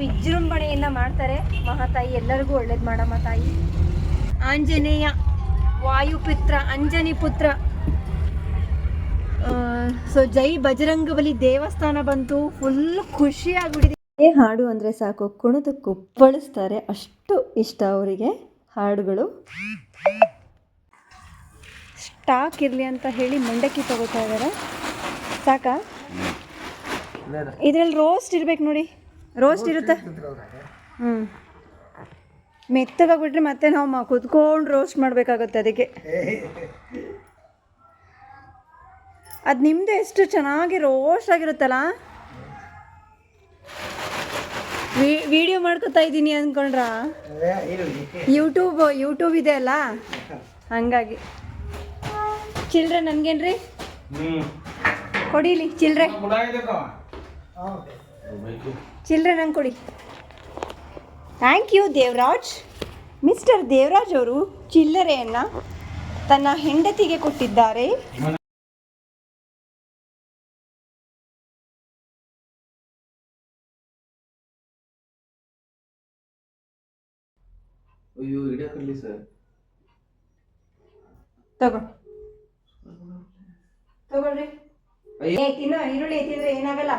ವಿಜೃಂಭಣೆಯಿಂದ ಮಾಡ್ತಾರೆ. ಮಹಾತಾಯಿ, ಎಲ್ಲರಿಗೂ ಒಳ್ಳೇದು ಮಾಡಮ್ಮ ತಾಯಿ ಆಂಜನೇಯ, ವಾಯುಪುತ್ರ, ಅಂಜನಿ ಪುತ್ರ. ಸೊ ಜೈ ಬಜರಂಗಬಲಿ ದೇವಸ್ಥಾನ ಬಂತು. ಫುಲ್ ಖುಷಿಯಾಗ್ಬಿಟ್ಟಿದೆ. ಏ, ಹಾಡು ಅಂದರೆ ಸಾಕು. ಕುಣಿದು ಕುಪ್ಪಳಿಸ್ತಾರೆ. ಅಷ್ಟು ಇಷ್ಟ ಅವರಿಗೆ ಹಾಡುಗಳು. ಸ್ಟಾಕ್ ಇರಲಿ ಅಂತ ಹೇಳಿ ಮಂಡಕ್ಕಿ ತಗೋತಾ ಇದ್ದಾರೆ ಸಾಕಾ? ಇದ್ರಲ್ಲಿ ರೋಸ್ಟ್ ಇರ್ಬೇಕು ನೋಡಿ. ರೋಸ್ಟ್ ಇರುತ್ತೆ? ಹ್ಞೂ ಮೆತ್ತಗಾಗ್ಬಿಟ್ರೆ ಮತ್ತೆ ನಾವು ಕುತ್ಕೊಂಡು ರೋಸ್ಟ್ ಮಾಡಬೇಕಾಗುತ್ತೆ ಅದಕ್ಕೆ. ಅದು ನಿಮ್ಮದು ಎಷ್ಟು ಚೆನ್ನಾಗಿ ರೋಸ್ಟ್ ಆಗಿರುತ್ತಲ್ಲ? ವಿಡಿಯೋ ಮಾಡ್ಕೊತಾ ಇದ್ದೀನಿ ಅಂದ್ಕೊಂಡ್ರ ಯೂಟ್ಯೂಬ್ ಯೂಟ್ಯೂಬ್ ಇದೆ ಅಲ್ಲ? ಹಂಗಾಗಿ. ಚಿಲ್ಡ್ರೆ ನನಗೇನ್ರಿ? ಕೊಡಿಲಿ ಚಿಲ್ಡ್ರೆ ಚಿಲ್ಡ್ರೆ ನಂಗೆ ಕೊಡಿ. Thank you Devaraj. Mister Devaraj ಅವರು ಚಿಲ್ಲರೆಯನ್ನು ತನ್ನ ಹೆಂಡತಿಗೆ ಕೊಟ್ಟಿದ್ದಾರೆ. ಅಯ್ಯೋ ಸರ್. ತಗೋ. ತಗೊಳ್ರಿ. ಏ ತಿನ್ನೋ ಈರುಳ್ಳಿ ತಿಂದ್ರೆ ಏನಾಗಲ್ಲ.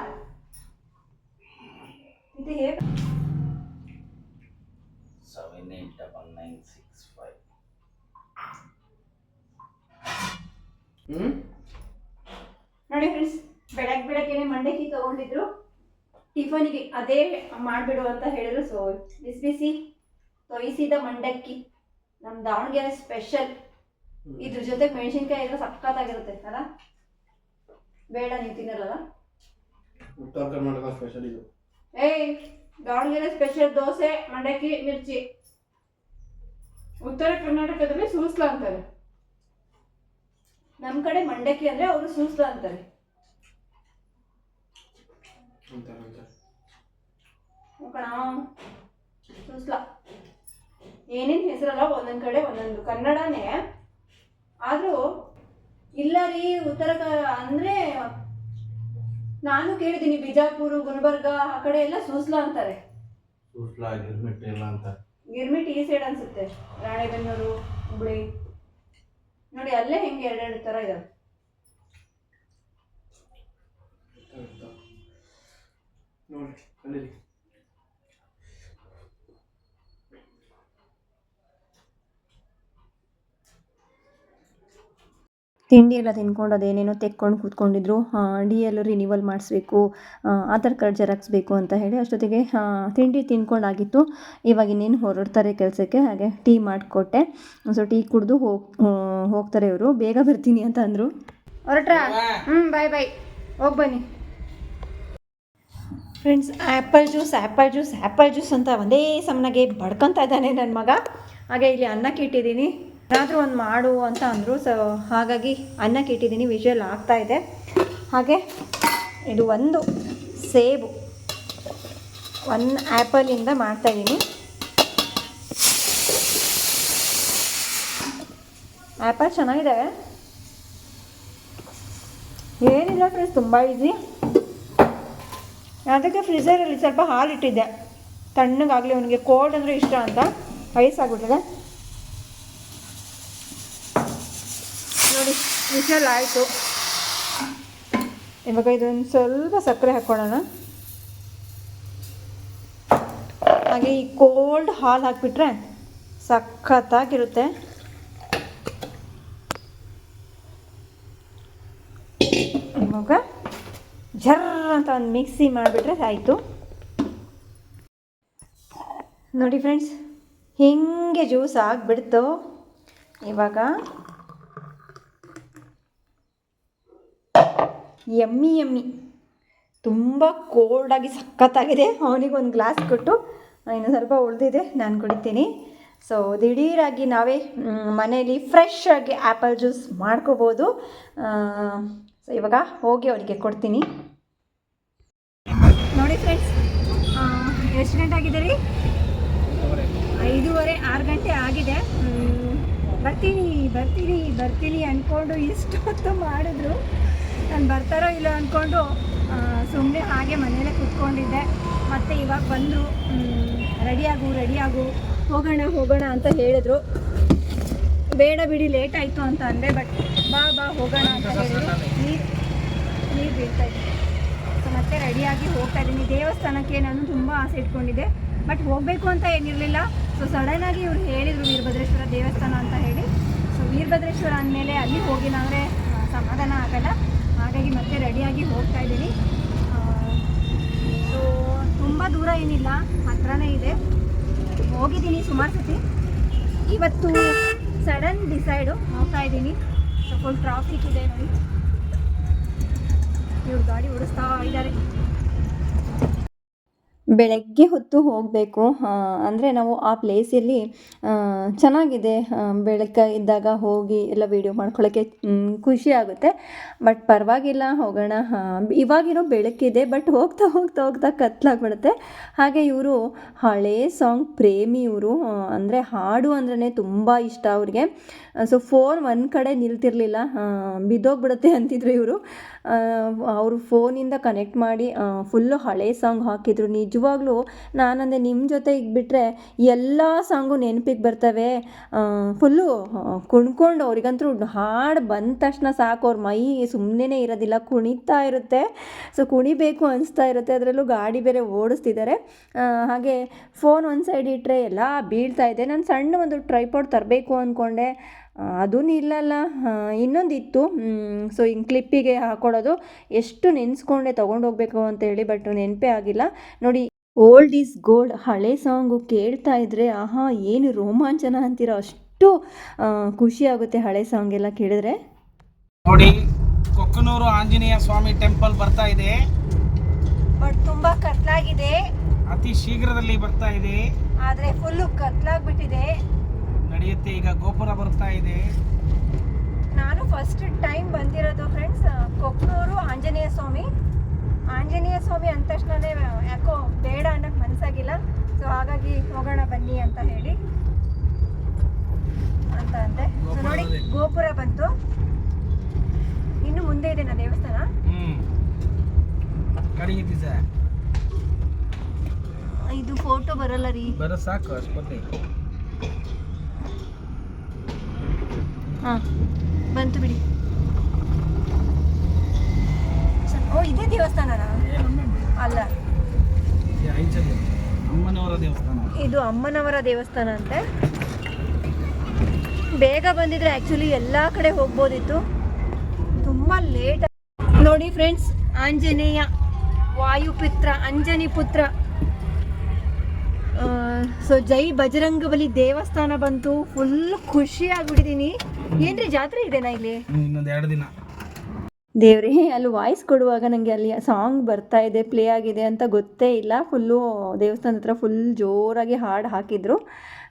ಇದು ಹೇಗೆ seven eight double nine six five ಹ್ಞೂ ನೋಡಿ ಫ್ರೆಂಡ್ಸ್ ಬೆಳಗ್ಗೆ ಬೆಳಗ್ಗೆನೆ ಮಂಡಕ್ಕಿ ತಗೊಂಡಿದ್ರು. ಟಿಫನಿಗೆ ಅದೇ ಮಾಡಿಬಿಡು ಅಂತ ಹೇಳಿದ್ರು. ಸೊ ಬಿಸಿ ಬಿಸಿ ತೊಯಿಸಿದ ಮಂಡಕ್ಕಿ. ನಮ್ಮ ದಾವಣಗೆರೆ ಸ್ಪೆಷಲ್ ಇದ್ರ ಜೊತೆ ಮೆಣಸಿನ್ಕಾಯಿ ಎಲ್ಲ ಸಖತ್ತಾಗಿರುತ್ತೆ ಅಲ್ಲ? ಬೇಡ ನೀವು ತಿನ್ನಲ್ಲ ಉತ್ತರ ಕರ್ನಾಟಕ ಸ್ಪೆಷಲ್ ಇದು. ಏಯ್ ದಾವಣಗೆರೆ ಸ್ಪೆಷಲ್ ದೋಸೆ ಮಂಡಕ್ಕಿ ಮಿರ್ಚಿ. ಉತ್ತರ ಕರ್ನಾಟಕದಲ್ಲಿ ಸೂಸ್ಲ ಅಂತಾರೆ. ನಮ್ಮ ಕಡೆ ಮಂಡಕ್ಕಿ ಅಂದ್ರೆ ಅವರು ಸೂಸ್ಲ ಅಂತಾರೆ. ಕಣ ಸೂಸ್ಲ. ಏನೇನು ಹೆಸರಲ್ಲ ಒಂದೊಂದು ಕಡೆ ಒಂದೊಂದು. ಕನ್ನಡನೇ. ಆದರೂ ಇಲ್ಲ ರೀ ಉತ್ತರ ಅಂದರೆ ನಾನು ಕೇಳಿದ್ದೀನಿ ಬಿಜಾಪುರ ಗುಲ್ಬರ್ಗ ಆ ಕಡೆ ಎಲ್ಲ ಸೂಸ್ಲ ಅಂತಾರೆ. ಸೂಸ್ಲಾ ಗಿರ್ಮಿಟ್ ಎಲ್ಲ ಅಂತ ಗಿರ್ಮಿಟ್ ಈ ಸೈಡ್ ಅನ್ಸುತ್ತೆ. ರಾಣೆಬೆನ್ನೂರು ಹುಬ್ಳಿ. ನೋಡಿ ಅಲ್ಲೇ ಹೆಂಗೆ ಎರಡೆರಡು ಥರ ಇದಾವೆ. ನೋಡಿ ತಿಂಡಿ ಎಲ್ಲ ತಿನ್ಕೊಂಡು ಅದೇನೇನೋ ತೆಕ್ಕೊಂಡು ಕೂತ್ಕೊಂಡಿದ್ರು ಡಿ ಎಲ್ ರಿನಿವಲ್ ಮಾಡಿಸ್ಬೇಕು ಆಧಾರ್ ಕಾರ್ಡ್ ಜೆರಾಕ್ಸ್ ಬೇಕು ಅಂತ ಹೇಳಿ ಅಷ್ಟೊತ್ತಿಗೆ ತಿಂಡಿ ತಿನ್ಕೊಂಡಾಗಿತ್ತು. ಇವಾಗ ಇನ್ನೇನು ಹೊರಡ್ತಾರೆ ಕೆಲಸಕ್ಕೆ, ಹಾಗೆ ಟೀ ಮಾಡಿಕೊಟ್ಟೆ. ಸೊ ಟೀ ಕುಡಿದು ಹೋಗ್ ಹೋಗ್ತಾರೆ ಇವರು. ಬೇಗ ಬರ್ತೀನಿ ಅಂತ ಅಂದರು. ಹೊರಟ್ರಾ? ಹ್ಞೂ ಬಾಯ್ ಬಾಯ್ ಹೋಗಿ ಬನ್ನಿ. Friends apple juice apple juice apple juice ಅಂತ ಒಂದೇ ಸಮನಾಗೆ ಬಡ್ಕೊತಾ ಇದ್ದಾನೆ ನನ್ನ ಮಗ. ಹಾಗೆ ಇಲ್ಲಿ ಅನ್ನಕ್ಕೆ ಇಟ್ಟಿದ್ದೀನಿ ಏನಾದರೂ ಒಂದು ಮಾಡು ಅಂತ ಅಂದರು. ಸೊ ಹಾಗಾಗಿ ಅನ್ನಕ್ಕೆ ಇಟ್ಟಿದ್ದೀನಿ ವಿಜುವಲ್ ಆಗ್ತಾ ಇದೆ. ಹಾಗೆ ಇದು ಒಂದು ಸೇಬು. ಒನ್ ಆ್ಯಪಲಿಂದ ಮಾಡ್ತಾಯಿದ್ದೀನಿ ಆ್ಯಪಲ್ ಚೆನ್ನಾಗಿದೆ. ಏನಿಲ್ಲ ಫ್ರೆಂಡ್ಸ್ ತುಂಬ ಈಸಿ ಅದಕ್ಕೆ ಫ್ರಿಜರಲ್ಲಿ ಸ್ವಲ್ಪ ಹಾಲು ಇಟ್ಟಿದ್ದೆ. ತಣ್ಣಗಾಗಲಿ, ಅವನಿಗೆ ಕೋಲ್ಡ್ ಅಂದರೆ ಇಷ್ಟ ಅಂತ. ವಯಸ್ಸಾಗ್ಬಿಟ್ಟಿದೆ ನೋಡಿ ವಿಷಲ್ ಆಯಿತು ಇವಾಗ ಇದೊಂದು ಸ್ವಲ್ಪ ಸಕ್ಕರೆ ಹಾಕ್ಕೊಳ್ಳೋಣ ಹಾಗೆ ಈ ಕೋಲ್ಡ್ ಹಾಲು ಹಾಕಿಬಿಟ್ರೆ ಸಖತ್ತಾಗಿರುತ್ತೆ. ಇವಾಗ ಜರ್ ಅಂತ ಒಂದು ಮಿಕ್ಸಿ ಮಾಡಿಬಿಟ್ರೆ ಆಯಿತು. ನೋಡಿ ಫ್ರೆಂಡ್ಸ್, ಹಿಂಗೆ ಜ್ಯೂಸ್ ಆಗಿಬಿಡ್ತು. ಇವಾಗ ಎಮ್ಮಿ ಎಮ್ಮಿ. ತುಂಬ ಕೋಲ್ಡಾಗಿ ಸಖತ್ತಾಗಿದೆ. ಅವನಿಗೆ ಒಂದು ಗ್ಲಾಸ್ ಕೊಟ್ಟು ಇನ್ನು ಸ್ವಲ್ಪ ಉಳಿದಿದೆ, ನಾನು ಕುಡಿತೀನಿ. ಸೊ ದಿಢೀರಾಗಿ ನಾವೇ ಮನೆಯಲ್ಲಿ ಫ್ರೆಶ್ ಆಗಿ ಆ್ಯಪಲ್ ಜ್ಯೂಸ್ ಮಾಡ್ಕೋಬೋದು. ಸೊ ಇವಾಗ ಹೋಗಿ ಅವರಿಗೆ ಕೊಡ್ತೀನಿ. ನೋಡಿ ಫ್ರೆಂಡ್ಸ್ ಎಷ್ಟು ಗಂಟೆ ಆಗಿದೆ ರೀ ಐದೂವರೆ, ಆರು ಗಂಟೆ ಆಗಿದೆ. ಬರ್ತೀನಿ ಬರ್ತೀನಿ ಬರ್ತೀನಿ ಅಂದ್ಕೊಂಡು ಇಷ್ಟು ಹೊತ್ತು ಮಾಡಿದ್ರು. ನಾನು ಬರ್ತಾರೋ ಇಲ್ಲ ಅಂದ್ಕೊಂಡು ಸುಮ್ಮನೆ ಹಾಗೆ ಮನೇಲೇ ಕುತ್ಕೊಂಡಿದ್ದೆ. ಮತ್ತು ಇವಾಗ ಬಂದರು. ರೆಡಿಯಾಗು ರೆಡಿಯಾಗು ಹೋಗೋಣ ಹೋಗೋಣ ಅಂತ ಹೇಳಿದ್ರು. ಬೇಡ ಬಿಡಿ ಲೇಟ್ ಆಯಿತು ಅಂತ ಅಂದೆ ಬಟ್ ಬಾ ಬಾ ಹೋಗೋಣ ಅಂತ ಹೇಳಿದ್ರು. ನೀರು ನೀರು ಬೀಳ್ತಾ ಇದ್ದೀನಿ ಸೊ ಮತ್ತೆ ರೆಡಿಯಾಗಿ ಹೋಗ್ತಾ ಇದ್ದೀನಿ. ದೇವಸ್ಥಾನಕ್ಕೆ ನಾನು ತುಂಬ ಆಸೆ ಇಟ್ಕೊಂಡಿದ್ದೆ. ಬಟ್ ಹೋಗಬೇಕು ಅಂತ ಏನಿರಲಿಲ್ಲ. ಸೊ ಸಡನ್ನಾಗಿ ಇವರು ಹೇಳಿದರು ವೀರಭದ್ರೇಶ್ವರ ದೇವಸ್ಥಾನ ಅಂತ ಹೇಳಿ. ಸೊ ವೀರಭದ್ರೇಶ್ವರ ಅಂದಮೇಲೆ ಅಲ್ಲಿ ಹೋಗಿಲ್ಲ ಅಂದರೆ ಸಮಾಧಾನ ಆಗಲ್ಲ. ಹಾಗಾಗಿ ಮತ್ತೆ ರೆಡಿಯಾಗಿ ಹೋಗ್ತಾ ಇದ್ದೀನಿ. ಸೊ ತುಂಬ ದೂರ ಏನಿಲ್ಲ, ಹತ್ರನೇ ಇದೆ. ಹೋಗಿದ್ದೀನಿ ಸುಮಾರು ಸತಿ. ಇವತ್ತು ಸಡನ್ ಡಿಸೈಡು ಹೋಗ್ತಾ ಇದ್ದೀನಿ. ಸ್ವಲ್ಪ ಟ್ರಾಫಿಕ್ ಇದೆ ನೋಡಿ. ಇವ್ರು ಗಾಡಿ ಓಡಿಸ್ತಾ ಇದ್ದಾರೆ. ಬೆಳಗ್ಗೆ ಹೊತ್ತು ಹೋಗಬೇಕು. ಅಂದರೆ ನಾವು ಆ ಪ್ಲೇಸಲ್ಲಿ ಚೆನ್ನಾಗಿದೆ. ಬೆಳಗ್ಗೆ ಇದ್ದಾಗ ಹೋಗಿ ಎಲ್ಲ ವೀಡಿಯೋ ಮಾಡ್ಕೊಳ್ಳೋಕ್ಕೆ ಖುಷಿ ಆಗುತ್ತೆ. ಬಟ್ ಪರವಾಗಿಲ್ಲ, ಹೋಗೋಣ. ಇವಾಗಿರೋ ಬೆಳಕಿದೆ ಬಟ್ ಹೋಗ್ತಾ ಹೋಗ್ತಾ ಹೋಗ್ತಾ ಕತ್ಲಾಗ್ಬಿಡುತ್ತೆ. ಹಾಗೆ ಇವರು ಹಳೇ ಸಾಂಗ್ ಪ್ರೇಮಿ ಇವರು. ಅಂದರೆ ಹಾಡು ಅಂದ್ರೇ ತುಂಬ ಇಷ್ಟ ಅವ್ರಿಗೆ. ಸೊ ಫೋನ್ ಒಂದು ಕಡೆ ನಿಲ್ತಿರ್ಲಿಲ್ಲ. ಬಿದ್ದೋಗ್ಬಿಡುತ್ತೆ ಅಂತಿದ್ರು ಇವರು. ಅವರು ಫೋನಿಂದ ಕನೆಕ್ಟ್ ಮಾಡಿ ಫುಲ್ಲು ಹಳೆ ಸಾಂಗ್ ಹಾಕಿದ್ರು. ನಿಜವಾಗ್ಲೂ ನಾನಂದೆ ನಿಮ್ಮ ಜೊತೆ ಬಿಟ್ಟರೆ ಎಲ್ಲ ಸಾಂಗು ನೆನಪಿಗೆ ಬರ್ತವೆ. ಫುಲ್ಲು ಕುಣ್ಕೊಂಡು ಅವ್ರಿಗಂತೂ ಹಾಡು ಬಂದ ತಕ್ಷಣ ಸಾಕು. ಅವ್ರ ಮೈ ಸುಮ್ಮನೆ ಇರೋದಿಲ್ಲ. ಕುಣಿತಾ ಇರುತ್ತೆ. ಸೊ ಕುಣಿಬೇಕು ಅನಿಸ್ತಾ ಇರುತ್ತೆ. ಅದರಲ್ಲೂ ಗಾಡಿ ಬೇರೆ ಓಡಿಸ್ತಿದ್ದಾರೆ ಹಾಗೆ ಫೋನ್ ಒಂದು ಸೈಡ್ ಇಟ್ಟರೆ ಎಲ್ಲ ಬೀಳ್ತಾ ಇದೆ. ನಾನು ಸಣ್ಣ ಒಂದು ಟ್ರೈಪಾಡ್ ತರಬೇಕು ಅಂದ್ಕೊಂಡೆ ಅದೂ ಇಲ್ಲಲ್ಲ. ಇನ್ನೊಂದು ಇತ್ತು ಸೊ ಹಿಂಗೆ ಕ್ಲಿಪ್ಪಿಗೆ ಹಾಕೊಳ್ಳೋದು ಎಷ್ಟು ನೆನೆಸ್ಕೊಂಡೆ ತೊಗೊಂಡೋಗ್ಬೇಕು ಅಂತೇಳಿ ಬಟ್ ನೆನಪೇ ಆಗಿಲ್ಲ. ನೋಡಿ ಓಲ್ಡ್ ಈಸ್ ಗೋಲ್ಡ್ ಹಳೆ ಸಾಂಗು ಕೇಳ್ತಾ ಇದ್ರೆ ಆಹಾ ಏನು ರೋಮಾಂಚನ ಅಂತೀರೋ ಅಷ್ಟು ಖುಷಿ ಆಗುತ್ತೆ ಹಳೆ ಸಾಂಗ್ ಎಲ್ಲ ಕೇಳಿದ್ರೆ. ನೋಡಿ ಕೊಕ್ಕನೂರು ಆಂಜನೇಯ ಸ್ವಾಮಿ ಟೆಂಪಲ್ ಬರ್ತಾ ಇದೆ. ಬಟ್ ತುಂಬಾ ಕತ್ಲಾಗಿದೆ. ಅತಿ ಶೀಘ್ರದಲ್ಲಿ ಬರ್ತಾ ಇದೆ. ಆದ್ರೆ ಫುಲ್ ಕತ್ಲಾಗ್ಬಿಟ್ಟಿದೆ. ನಡೆಯುತ್ತೆ. ಈಗ ಗೋಪುರ ಬರ್ತಾ ಇದೆ. ನಾನು ಫಸ್ಟ್ ಟೈಮ್ ಬಂದಿರೋದು ಫ್ರೆಂಡ್ಸ್ ಕೊಪ್ಪನೂರು ಆಂಜನೇಯ ಸ್ವಾಮಿ. ಆಂಜನೇಯ ಸ್ವಾಮಿ ಅಂದ ತಕ್ಷಣನೇ ಯಾಕೋ ಬೇಡ ಅನ್ನೋಕ್ಕೆ ಮನಸ್ಸಾಗಿಲ್ಲ ಸೊ ಹಾಗಾಗಿ ಹೋಗೋಣ ಬನ್ನಿ ಅಂತ ಹೇಳಿ. ಅಂತ ಅಂದೆ. ಸೊ ನೋಡಿ ಗೋಪುರ ಬಂತು. ಇನ್ನು ಮುಂದೆ ಇದೆ ನಾ ದೇವಸ್ಥಾನ. ಇದು ಫೋಟೋ ಬರಲ್ಲ ರೀ. ಬರ ಸಾಕು ಅಷ್ಟು ಬಂತು ಬಿಡಿ. ಸ- ಓ ಇದೇ ದೇವಸ್ಥಾನ ಅಲ್ಲ. ಇದು ಐಚಲ್ಯ ಅಮ್ಮನವರ ದೇವಸ್ಥಾನ. ಇದು ಅಮ್ಮನವರ ದೇವಸ್ಥಾನ ಅಂತೆ. ಬೇಗ ಬಂದಿದ್ರೆ ಆ್ಯಕ್ಚುಲಿ ಎಲ್ಲ ಕಡೆ ಹೋಗ್ಬೋದಿತ್ತು. ತುಂಬ ಲೇಟ್ ನೋಡಿ ಫ್ರೆಂಡ್ಸ್ ಆಂಜನೇಯ ವಾಯುಪುತ್ರ ಅಂಜನಿ ಪುತ್ರ. ಸೊ ಜೈ ಬಜರಂಗಬಲಿ ದೇವಸ್ಥಾನ ಬಂತು. ಫುಲ್ ಖುಷಿ ಆಗ್ಬಿಟ್ಟಿದೀನಿ ಏನ್ರಿ ಜಾತ್ರೆ ಇದೆನಾ ಇಲ್ಲಿ? ಇನ್ನೊಂದು ಎರಡು ದಿನ. ದೇವ್ರೇ ಅಲ್ಲಿ ವಾಯ್ಸ್ ಕೊಡುವಾಗ ನನಗೆ ಅಲ್ಲಿ ಸಾಂಗ್ ಬರ್ತಾ ಇದೆ ಪ್ಲೇ ಆಗಿದೆ ಅಂತ ಗೊತ್ತೇ ಇಲ್ಲ. ಫುಲ್ಲು ದೇವಸ್ಥಾನದ ಹತ್ರ ಫುಲ್ ಜೋರಾಗಿ ಹಾಡು ಹಾಕಿದ್ರು.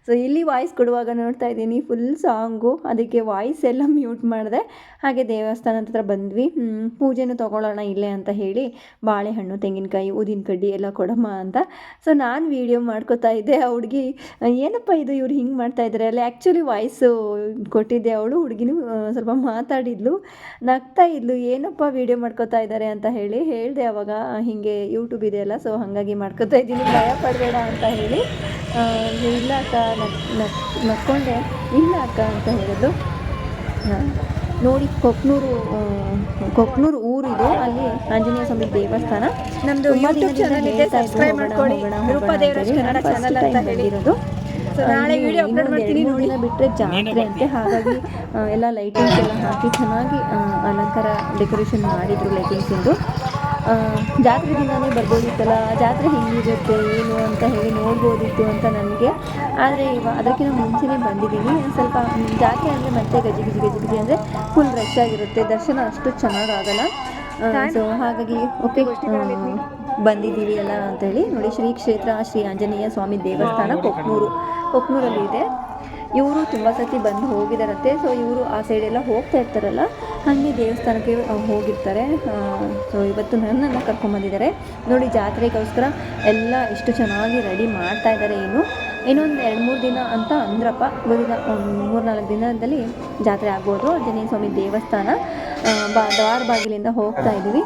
ಸೊ ಇಲ್ಲಿ ವಾಯ್ಸ್ ಕೊಡುವಾಗ ನೋಡ್ತಾ ಇದ್ದೀನಿ ಫುಲ್ ಸಾಂಗು ಅದಕ್ಕೆ ವಾಯ್ಸ್ ಎಲ್ಲ ಮ್ಯೂಟ್ ಮಾಡಿದೆ. ಹಾಗೆ ದೇವಸ್ಥಾನದ ಹತ್ರ ಬಂದ್ವಿ. ಪೂಜೆನು ತೊಗೊಳ್ಳೋಣ ಇಲ್ಲೇ ಅಂತ ಹೇಳಿ ಬಾಳೆಹಣ್ಣು, ತೆಂಗಿನಕಾಯಿ, ಊದಿನ ಕಡ್ಡಿ ಎಲ್ಲ ಕೊಡಮ್ಮ ಅಂತ. ಸೊ ನಾನು ವೀಡಿಯೋ ಮಾಡ್ಕೋತಾ ಇದ್ದೆ. ಆ ಹುಡುಗಿ, ಏನಪ್ಪ ಇದು? ಇವ್ರು ಹಿಂಗೆ ಮಾಡ್ತಾ ಇದ್ದಾರೆ ಅಲ್ಲಿ ಆ್ಯಕ್ಚುಲಿ ವಾಯ್ಸು ಕೊಟ್ಟಿದ್ದೆ ಅವಳು. ಹುಡುಗಿನೂ ಸ್ವಲ್ಪ ಮಾತಾಡಿದ್ಲು. ನಗ್ತಾ ಇದ್ಲು. ಏನಪ್ಪ ವೀಡಿಯೋ ಮಾಡ್ಕೋತಾ ಇದ್ದಾರೆ ಅಂತ ಹೇಳಿ ಹೇಳಿದೆ ಅವಾಗ ಹೀಗೆ ಯೂಟ್ಯೂಬ್ ಇದೆಯಲ್ಲ ಸೊ ಹಾಗಾಗಿ ಮಾಡ್ಕೋತಾ ಇದ್ದೀನಿ. ಭಯ ಪಡಬೇಡ ಅಂತ ಹೇಳಿ. ಇಲ್ಲ ಅಕ್ಕ ನಕ್ಕೊಂಡೆ ಇಲ್ಲ ಅಕ್ಕ ಅಂತ ಹೇಳಿದ್ರು. ನೋಡಿ ಕೊಕ್ನೂರು ಕೊಕ್ನೂರು ಊರಿದು. ಅಲ್ಲಿ ಆಂಜನೇಯ ಸ್ವಾಮಿ ದೇವಸ್ಥಾನ. ನಮ್ದು ಯೂಟ್ಯೂಬ್ ಚಾನಲ್ ಇದೆ. ಸಬ್ಸ್ಕ್ರೈಬ್ ಮಾಡ್ಕೊಳ್ಳಿ. ರೂಪಾ ದೇವರಾಜ್ ಕನ್ನಡ ಚಾನಲ್ ಅಂತ ಹೇಳಿರೋದು ನಾಳೆ ವಿಡಿಯೋ ಅಪ್ಲೋಡ್ ಮಾಡ್ತೀನಿ ನೋಡಿ. ಬಿಟ್ಟರೆ ಜಾತ್ರೆ ಅಂತೆ. ಹಾಗಾಗಿ ಎಲ್ಲ ಲೈಟಿಂಗ್ಸ್ ಎಲ್ಲ ಹಾಕಿ ಚೆನ್ನಾಗಿ ಅಲಂಕಾರ ಡೆಕೋರೇಷನ್ ಮಾಡಿದ್ರು ಲೈಟಿಂಗ್ಸಿಂದು ಜಾತ್ರೆ ದಿನವೇ ಬರ್ಬೋದಿತ್ತಲ್ಲ? ಜಾತ್ರೆ ಹೆಂಗಿರುತ್ತೆ, ಏನು ಅಂತ ಹೇಳಿ ನೋಡ್ಬೋದಿತ್ತು ಅಂತ ನನಗೆ. ಆದರೆ ಇವಾಗ ಅದಕ್ಕಿಂತ ಮುಂಚೆನೇ ಬಂದಿದ್ದೀನಿ. ಸ್ವಲ್ಪ ಜಾತ್ರೆ ಅಂದರೆ ಮತ್ತೆ ಗಜಿ ಗಜಿ ಗಜಿ ಗಜಿ ಅಂದರೆ ಫುಲ್ ರಶ್ ಆಗಿರುತ್ತೆ. ದರ್ಶನ ಅಷ್ಟು ಚೆನ್ನಾಗಾಗಲ್ಲ. ಸೊ ಹಾಗಾಗಿ ಓಕೆ ಬಂದಿದ್ದೀವಿ ಅಲ್ಲ ಅಂತೇಳಿ. ನೋಡಿ, ಶ್ರೀ ಕ್ಷೇತ್ರ, ಶ್ರೀ ಆಂಜನೇಯ ಸ್ವಾಮಿ ದೇವಸ್ಥಾನ ಕೊಕ್ನೂರು ಕೊಕ್ನೂರಲ್ಲಿ ಇದೆ ಇವರು ತುಂಬ ಸತಿ ಬಂದು ಹೋಗಿದ್ದಾರಂತೆ ಸೊ ಇವರು ಆ ಸೈಡೆಲ್ಲ ಹೋಗ್ತಾ ಇರ್ತಾರಲ್ಲ, ಹಾಗೆ ದೇವಸ್ಥಾನಕ್ಕೆ ಹೋಗಿರ್ತಾರೆ. ಸೊ ಇವತ್ತು ನನ್ನನ್ನು ಕರ್ಕೊಂಬಂದಿದ್ದಾರೆ ನೋಡಿ, ಜಾತ್ರೆಗೋಸ್ಕರ ಎಲ್ಲ ಇಷ್ಟು ಚೆನ್ನಾಗಿ ರೆಡಿ ಮಾಡ್ತಾ ಇದ್ದಾರೆ ಇನ್ನು ಇನ್ನೊಂದು ಎರಡು ಮೂರು ದಿನ ಅಂತ ಅಂದ್ರಪ್ಪ. ಗೊತ್ತಿಲ್ಲ ಮೂರು ನಾಲ್ಕು ದಿನದಲ್ಲಿ ಜಾತ್ರೆ ಆಗ್ಬೋದು. ಆಂಜನೇಯ ಸ್ವಾಮಿ ದೇವಸ್ಥಾನ ಬಾ, ದ್ವಾರ ಬಾಗಿಲಿಂದ ಹೋಗ್ತಾ ಇದ್ದೀವಿ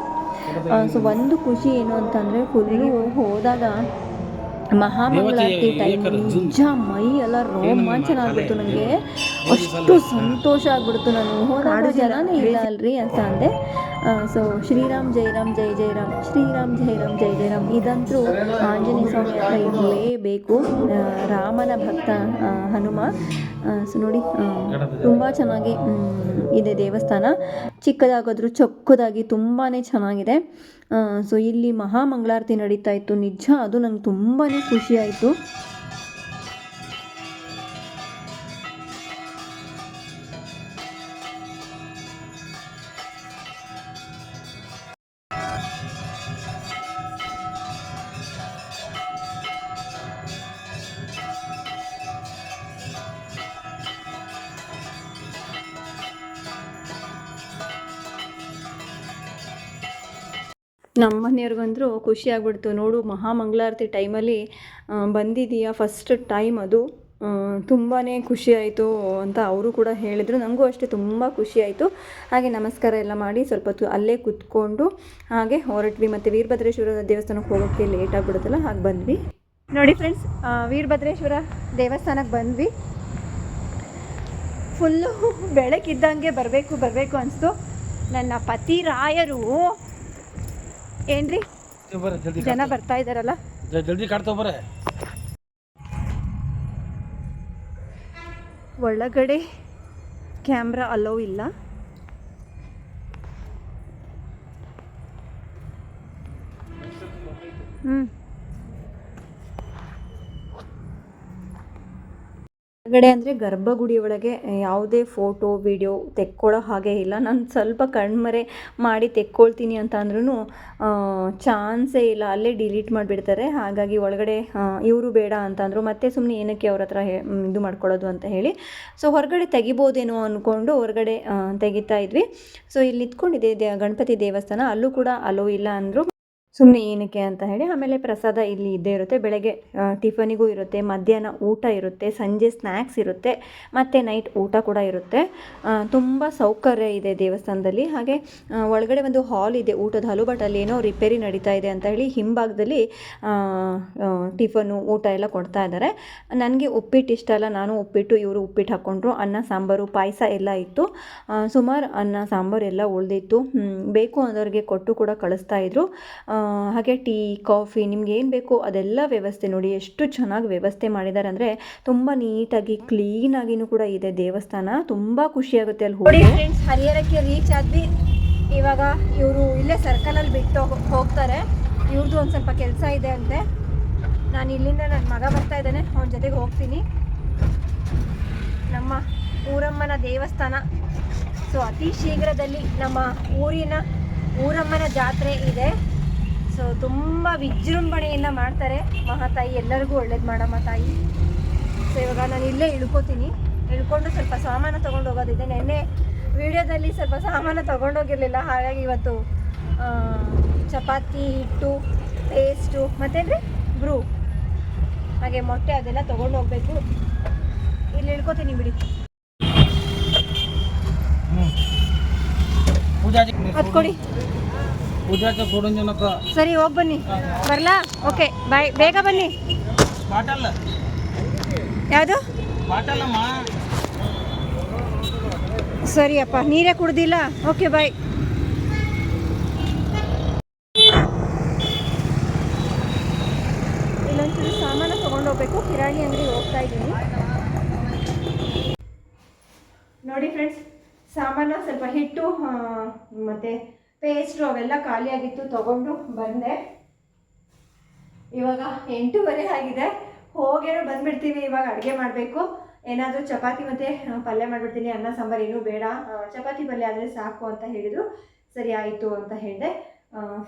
ಸೊ ಒಂದು ಖುಷಿ ಏನು ಅಂತಂದರೆ ಫುಲ್ಲು ಹೋದಾಗ ಮಹಾಮಂಗಳಾರತಿ ಟೈಮ್ ನಿಜ ಮೈ ಎಲ್ಲ ರೋಮಾಂಚನ ಆಗ್ಬಿಡ್ತು ನನಗೆ ಅಷ್ಟು ಸಂತೋಷ ಆಗ್ಬಿಡ್ತು ನಾನು. ಹೋದಾಗ ಜನನೇ ಇಲ್ಲ ಅಲ್ರಿ ಅಂತ ಅಂದೆ. ಸೊ ಶ್ರೀರಾಮ್ ಜೈರಾಮ್ ಜೈ ಜೈರಾಮ್ ಶ್ರೀರಾಮ್ ಜೈರಾಮ್ ಜೈ ಜೈರಾಮ್ ಇದಂತೂ ಆಂಜನೇಯ ಸ್ವಾಮಿ ಹತ್ರ ಇರಲೇಬೇಕು ಆ, ರಾಮನ ಭಕ್ತ ಹನುಮ. ಸೊ ನೋಡಿ ತುಂಬ ಚೆನ್ನಾಗಿ ಇದೆ ದೇವಸ್ಥಾನ. ಚಿಕ್ಕದಾಗಾದ್ರೂ ಚೊಕ್ಕದಾಗಿ ತುಂಬಾ ಚೆನ್ನಾಗಿದೆ. ಸೊ ಇಲ್ಲಿ ಮಹಾಮಂಗಳಾರತಿ ನಡೀತಾ ಇತ್ತು. ನಿಜ ಅದು ನಂಗೆ ತುಂಬಾ ಖುಷಿ ನಮ್ಮ ಮನೆಯವ್ರಿಗಂದ್ರು ಖುಷಿ ಆಗ್ಬಿಡ್ತು. ನೋಡು, ಮಹಾಮಂಗಳಾರತಿ ಟೈಮಲ್ಲಿ ಬಂದಿದೀಯಾ ಫಸ್ಟ್ ಟೈಮ್ ಅದು. ತುಂಬಾ ಖುಷಿ ಆಯಿತು ಅಂತ ಅವರು ಕೂಡ ಹೇಳಿದರು. ನನಗೂ ಅಷ್ಟೇ ತುಂಬ ಖುಷಿ ಆಯಿತು. ಹಾಗೆ ನಮಸ್ಕಾರ ಎಲ್ಲ ಮಾಡಿ ಸ್ವಲ್ಪ ಹೊತ್ತು ಅಲ್ಲೇ ಕುತ್ಕೊಂಡು, ಹಾಗೆ ಹೊರಟ್ವಿ. ಮತ್ತು ವೀರಭದ್ರೇಶ್ವರ ದೇವಸ್ಥಾನಕ್ಕೆ ಹೋಗೋಕ್ಕೆ ಲೇಟ್ ಆಗಿಬಿಡುತ್ತಲ್ಲ, ಹಾಗೆ ಬಂದ್ವಿ. ನೋಡಿ ಫ್ರೆಂಡ್ಸ್ ವೀರಭದ್ರೇಶ್ವರ ದೇವಸ್ಥಾನಕ್ಕೆ ಬಂದ್ವಿ. ಫುಲ್ಲು ಬೆಳಕಿದ್ದಂಗೆ ಬರಬೇಕು ಬರಬೇಕು ಅನಿಸ್ತು. ನನ್ನ ಪತಿ ರಾಯರು ಏನ್ರಿ? ಜನ ಬರ್ತಾ ಇದಾರಲ್ಲ? ಜಲ್ದಿ ಬರ್ರಿ ಒಳಗಡೆ ಕ್ಯಾಮ್ರಾ ಅಲೋ ಇಲ್ಲ. ಹ್ಞೂ ಹೊರಗಡೆ ಅಂದರೆ ಗರ್ಭಗುಡಿ ಒಳಗೆ ಯಾವುದೇ ಫೋಟೋ, ವಿಡಿಯೋ ತೆಕ್ಕೊಳ್ಳೋ ಹಾಗೆ ಇಲ್ಲ. ನಾನು ಸ್ವಲ್ಪ ಕಣ್ಮರೆ ಮಾಡಿ ತೆಕ್ಕೊಳ್ತೀನಿ ಅಂತ ಅಂದ್ರೂ ಚಾನ್ಸೇ ಇಲ್ಲ. ಅಲ್ಲೇ ಡಿಲೀಟ್ ಮಾಡಿಬಿಡ್ತಾರೆ. ಹಾಗಾಗಿ ಒಳಗಡೆ ಇವರು ಬೇಡ ಅಂತ ಅಂದರು. ಮತ್ತೆ ಸುಮ್ಮನೆ ಏನಕ್ಕೆ ಅವ್ರ ಹತ್ರ ಇದು ಮಾಡ್ಕೊಳ್ಳೋದು ಅಂತ ಹೇಳಿ. ಸೊ, ಹೊರಗಡೆ ತೆಗಿಬೋದೇನೋ ಅಂದ್ಕೊಂಡು ಹೊರಗಡೆ ತೆಗಿತಾ ಇದ್ವಿ. ಸೊ, ಇಲ್ಲಿ ನಿಂತ್ಕೊಂಡಿದೆ ಗಣಪತಿ ದೇವಸ್ಥಾನ. ಅಲ್ಲೂ ಕೂಡ ಅಲೋ ಇಲ್ಲ ಅಂದರು. ಸುಮ್ಮನೆ ಏನಕ್ಕೆ ಅಂತ ಹೇಳಿ, ಆಮೇಲೆ ಪ್ರಸಾದ ಇಲ್ಲಿ ಇದ್ದೇ ಇರುತ್ತೆ. ಬೆಳಗ್ಗೆ ಟಿಫನಿಗೂ ಇರುತ್ತೆ, ಮಧ್ಯಾಹ್ನ ಊಟ ಇರುತ್ತೆ, ಸಂಜೆ ಸ್ನ್ಯಾಕ್ಸ್ ಇರುತ್ತೆ, ಮತ್ತು ನೈಟ್ ಊಟ ಕೂಡ ಇರುತ್ತೆ. ತುಂಬ ಸೌಕರ್ಯ ಇದೆ ದೇವಸ್ಥಾನದಲ್ಲಿ. ಹಾಗೆ ಒಳಗಡೆ ಒಂದು ಹಾಲ್ ಇದೆ, ಊಟದ ಹಾಲು, ಬಟ್ ಅಲ್ಲಿ ಏನೋ ರಿಪೇರಿ ನಡೀತಾ ಇದೆ ಅಂತ ಹೇಳಿ ಹಿಂಭಾಗದಲ್ಲಿ ಟಿಫನು, ಊಟ ಎಲ್ಲ ಕೊಡ್ತಾ ಇದ್ದಾರೆ. ನನಗೆ ಉಪ್ಪಿಟ್ಟು ಇಷ್ಟ ಅಲ್ಲ. ನಾನು ಉಪ್ಪಿಟ್ಟು, ಇವರು ಉಪ್ಪಿಟ್ಟು ಹಾಕ್ಕೊಂಡ್ರು. ಅನ್ನ, ಸಾಂಬಾರು, ಪಾಯಸ ಎಲ್ಲ ಇತ್ತು. ಸುಮಾರು ಅನ್ನ, ಸಾಂಬಾರು ಎಲ್ಲ ಉಳಿದಿತ್ತು. ಬೇಕು ಅನ್ನೋರಿಗೆ ಕೊಟ್ಟು ಕೂಡ ಕಳಿಸ್ತಾ ಇದ್ರು. ಹಾಗೆ ಟೀ ಕಾಫಿ ನಿಮ್ಗೆ ಏನು ಬೇಕೋ ಅದೆಲ್ಲ ವ್ಯವಸ್ಥೆ ನೋಡಿ ಎಷ್ಟು ಚೆನ್ನಾಗಿ ವ್ಯವಸ್ಥೆ ಮಾಡಿದ್ದಾರೆ ಅಂದರೆ ತುಂಬ ನೀಟಾಗಿ ಕ್ಲೀನಾಗಿನೂ ಕೂಡ ಇದೆ ದೇವಸ್ಥಾನ. ತುಂಬ ಖುಷಿಯಾಗುತ್ತೆ ಅಲ್ಲಿ ಹೋಗಿ ಫ್ರೆಂಡ್ಸ್ ಹರಿಹರಕ್ಕೆ ರೀಚ್ ಆದ್ವಿ. ಇವಾಗ ಇವರು ಇಲ್ಲೇ ಸರ್ಕಲಲ್ಲಿ ಬಿಟ್ಟು ಹೋಗ್ತಾರೆ. ಇವ್ರದ್ದು ಒಂದು ಸ್ವಲ್ಪ ಕೆಲಸ ಇದೆ ಅಂತೆ. ನಾನು ಇಲ್ಲಿಂದ ನನ್ನ ಮಗ ಬರ್ತಾ ಇದ್ದಾನೆ ಅವನ ಜೊತೆಗೆ ಹೋಗ್ತೀನಿ. ನಮ್ಮ ಊರಮ್ಮನ ದೇವಸ್ಥಾನ. ಸೊ ಅತಿ ಶೀಘ್ರದಲ್ಲಿ ನಮ್ಮ ಊರಿನ ಊರಮ್ಮನ ಜಾತ್ರೆ ಇದೆ. ಸೊ ತುಂಬ ವಿಜೃಂಭಣೆಯಿಂದ ಮಾಡ್ತಾರೆ. ಮಹಾತಾಯಿ ಎಲ್ಲರಿಗೂ ಒಳ್ಳೇದು ಮಾಡಮ್ಮ ತಾಯಿ. ಸೊ ಇವಾಗ ನಾನು ಇಲ್ಲೇ ಇಳ್ಕೊತೀನಿ. ಇಳ್ಕೊಂಡು ಸ್ವಲ್ಪ ಸಾಮಾನು ತೊಗೊಂಡು ಹೋಗೋದಿದೆ. ನೆನ್ನೆ ವಿಡಿಯೋದಲ್ಲಿ ಸ್ವಲ್ಪ ಸಾಮಾನು ತೊಗೊಂಡೋಗಿರಲಿಲ್ಲ ಹಾಗಾಗಿ ಇವತ್ತು ಚಪಾತಿ ಹಿಟ್ಟು ಪೇಸ್ಟು ಮತ್ತೇನ್ರಿ ಬ್ರೂ ಹಾಗೆ ಮೊಟ್ಟೆ ಅದೆಲ್ಲ ತೊಗೊಂಡು ಹೋಗ್ಬೇಕು. ಇಲ್ಲಿ ಇಳ್ಕೊತೀನಿ ಬಿಡಿ. ಅದು ಕೊಡಿ ಸರಿ ಹೋಗಿ ಬನ್ನಿ. ಬರಲಾ? ಓಕೆ ಬಾಯ್ ಬೇಗ ಬನ್ನಿ. ಯಾವುದು? ಸರಿಯಪ್ಪ ಅಮ್ಮ ಸರಿ ಅಪ್ಪ ನೀರೇ ಕುಡ್ದಿಲ್ಲ. ಓಕೆ ಬಾಯ್ ಇಲ್ಲೊಂಚೂರು ಸಾಮಾನು ತೊಗೊಂಡೋಗ್ಬೇಕು ಕಿರಾಣಿ ಅಂಗಡಿಗೆ ಹೋಗ್ತಾ ಇದ್ದೀನಿ. ನೋಡಿ ಫ್ರೆಂಡ್ಸ್ ಸಾಮಾನು ಸ್ವಲ್ಪ ಹಿಟ್ಟು ಮತ್ತೆ ಪೇಸ್ಟು ಅವೆಲ್ಲ ಖಾಲಿಯಾಗಿತ್ತು ತಗೊಂಡು ಬಂದೆ. ಇವಾಗ ಎಂಟೂವರೆ ಆಗಿದೆ. ಹೋಗೇನೋ ಬಂದ್ಬಿಡ್ತೀವಿ, ಇವಾಗ ಅಡುಗೆ ಮಾಡಬೇಕು. ಏನಾದರೂ ಚಪಾತಿ ಮತ್ತು ಪಲ್ಯ ಮಾಡಿಬಿಡ್ತೀನಿ, ಅನ್ನ, ಸಾಂಬಾರು ಏನೂ ಬೇಡ. ಚಪಾತಿ ಪಲ್ಯ ಆದರೆ ಸಾಕು ಅಂತ ಹೇಳಿದರು. ಸರಿ, ಆಯಿತು ಅಂತ ಹೇಳಿದೆ.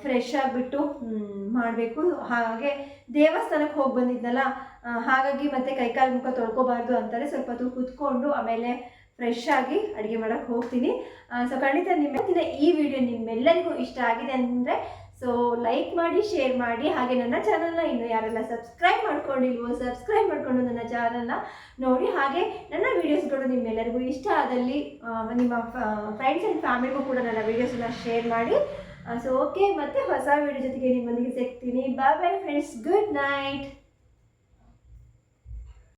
ಫ್ರೆಶ್ ಆಗಿಬಿಟ್ಟು ಮಾಡಬೇಕು. ಹಾಗೆ ದೇವಸ್ಥಾನಕ್ಕೆ ಹೋಗಿ ಬಂದಿದ್ನಲ್ಲ ಹಾಗಾಗಿ ಮತ್ತೆ ಕೈಕಾಲು ಮುಖ ತೊಳ್ಕೋಬಾರ್ದು ಅಂತಾರೆ. ಸ್ವಲ್ಪ ಹೊತ್ತು ಕುತ್ಕೊಂಡು ಆಮೇಲೆ ಫ್ರೆಶ್ ಆಗಿ ಅಡುಗೆ ಮಾಡೋಕ್ಕೆ ಹೋಗ್ತೀನಿ. ಸೊ ಖಂಡಿತ ನಿಮ್ಮ ಈ ವಿಡಿಯೋ ನಿಮ್ಮೆಲ್ಲರಿಗೂ ಇಷ್ಟ ಆಗಿದೆ ಅಂದರೆ ಸೊ ಲೈಕ್ ಮಾಡಿ ಶೇರ್ ಮಾಡಿ, ಹಾಗೆ ನನ್ನ ಚಾನಲ್ನ ಇನ್ನು ಯಾರೆಲ್ಲ ಸಬ್ಸ್ಕ್ರೈಬ್ ಮಾಡ್ಕೊಂಡಿಲ್ವೋ ಸಬ್ಸ್ಕ್ರೈಬ್ ಮಾಡಿಕೊಂಡು ನನ್ನ ಚಾನಲ್ನ ನೋಡಿ, ಹಾಗೆ ನನ್ನ ವೀಡಿಯೋಸ್ಗಳು ನಿಮ್ಮೆಲ್ಲರಿಗೂ ಇಷ್ಟ ಆದಲ್ಲಿ ನಿಮ್ಮ ಫ್ರೆಂಡ್ಸ್ ಆ್ಯಂಡ್ ಫ್ಯಾಮಿಲಿಗೂ ಕೂಡ ನನ್ನ ವೀಡಿಯೋಸನ್ನ ಶೇರ್ ಮಾಡಿ. ಸೊ ಓಕೆ ಮತ್ತೆ ಹೊಸ ವಿಡಿಯೋ ಜೊತೆಗೆ ನಿಮ್ಮೊಂದಿಗೆ ಸಿಗ್ತೀನಿ. Bye bye friends good night